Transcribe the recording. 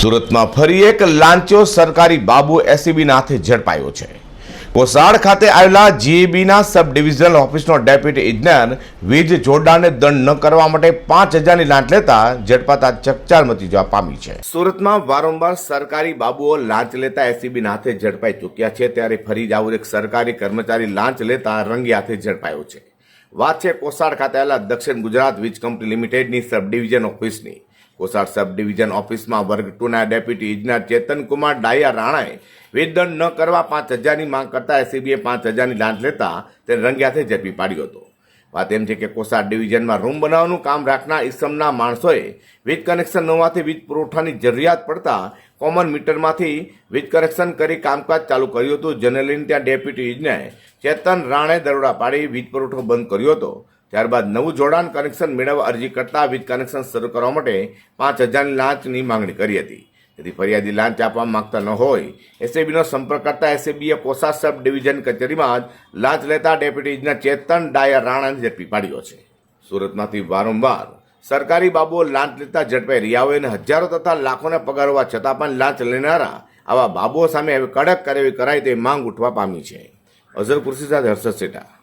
સુરતમાં ફરી એક લાંચો સરકારી બાબુ એસીબીના હાથે ઝડપાયો છે. કોસાડ ખાતે આવેલા જીએબીના સબ ડિવિઝનલ ઓફિસનો ડેપ્યુટી ઇજનેર વીજ જોડાણને દંડ ન કરવા માટે પાંચ હજારની લાંચ લેતા ઝડપાતા ચકચાર મચી જવા પામી છે. સુરતમાં વારંવાર સરકારી બાબુઓ લાંચ લેતા એસીબીના હાથે ઝડપાઈ ચૂક્યા છે, ત્યારે ફરી જ આવું એક સરકારી કર્મચારી લાંચ લેતા રંગી હાથે ઝડપાયો છે. વાત છે કોસાડ ખાતે આવેલા દક્ષિણ ગુજરાત વીજ કંપની લિમિટેડની સબ ડિવિઝન ઓફિસની. કોસાડ સબ ડિવિઝન ઓફિસમાં વર્ગ ટુના ડેપ્યુટી ઇજનેર ચેતન કુમાર ડાયા રાણાએ વેતન ન કરવા પાંચ હજારની માંગ કરતા એસીબીએ પાંચ હજારની લાંચ લેતા તેને રંગે હાથે ઝડપી પાડ્યો હતો. વાત એમ છે કે કોસાર ડિવિઝનમાં રૂમ બનાવવાનું કામ રાખનાર ઇસમના માણસોએ વીજ કનેક્શન ન હોવાથી વીજ પુરવઠાની જરૂરિયાત પડતા કોમન મીટરમાંથી વીજ કનેક્શન કરી કામકાજ ચાલુ કર્યું હતું. જનરલીને ત્યાં ડેપ્યુટી ઇજનેર ચેતન રાણે દરોડા પાડી વીજ પુરવઠો બંધ કર્યો હતો. ત્યારબાદ નવું જોડાણ કનેક્શન મેળવવા અરજી કરતા વીજ કનેક્શન શરૂ કરવા માટે પાંચ હજારની લાંચની માંગણી કરી હતી. તેથી ફરિયાદી લાંચ આપવા માંગતા ન હોય. એસએબીનો સંપર્ક કરતા એસએબીએ કોસા સબ ડિવિઝન કચેરીમાં જ લાંચ લેતા ડેપ્યુટી ઇજનેર ચેતન ડાયર રાણાને ઝડપી પાડ્યો છે. સુરતમાંથી વારંવાર સરકારી બાબુઓ લાંચ લેતા ઝડપાઈ રહ્યા હોય અને હજારો તથા લાખોને પગાર હોવા છતાં પણ લાંચ લેનારા આવા બાબુઓ સામે હવે કડક કાર્યવાહી કરાય તે માંગ ઉઠવા પામી છે. અઝર કુર્સી સાથે હર્ષદ સેટા